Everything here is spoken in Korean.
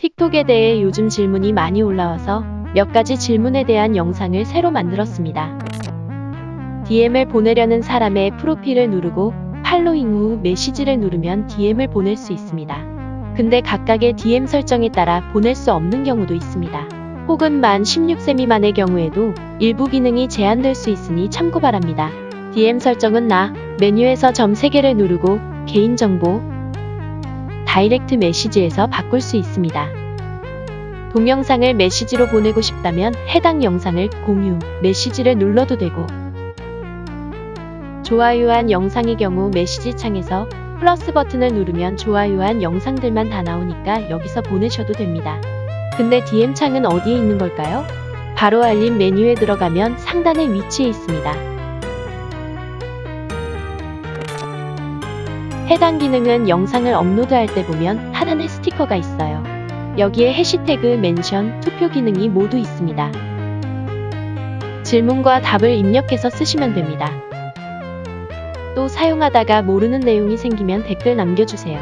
틱톡에 대해 요즘 질문이 많이 올라와서 몇 가지 질문에 대한 영상을 새로 만들었습니다. DM을 보내려는 사람의 프로필을 누르고 팔로잉 후 메시지를 누르면 DM을 보낼 수 있습니다. 근데 각각의 DM 설정에 따라 보낼 수 없는 경우도 있습니다. 혹은 만 16세 미만의 경우에도 일부 기능이 제한될 수 있으니 참고 바랍니다. DM 설정은 나 메뉴에서 점 3개를 누르고 개인정보 다이렉트 메시지에서 바꿀 수 있습니다. 동영상을 메시지로 보내고 싶다면 해당 영상을 공유, 메시지를 눌러도 되고 좋아요한 영상의 경우 메시지 창에서 플러스 버튼을 누르면 좋아요한 영상들만 다 나오니까 여기서 보내셔도 됩니다. 근데 DM 창은 어디에 있는 걸까요? 바로 알림 메뉴에 들어가면 상단의 위치에 있습니다. 해당 기능은 영상을 업로드할 때 보면 하단에 스티커가 있어요. 여기에 해시태그, 멘션, 투표 기능이 모두 있습니다. 질문과 답을 입력해서 쓰시면 됩니다. 또 사용하다가 모르는 내용이 생기면 댓글 남겨주세요.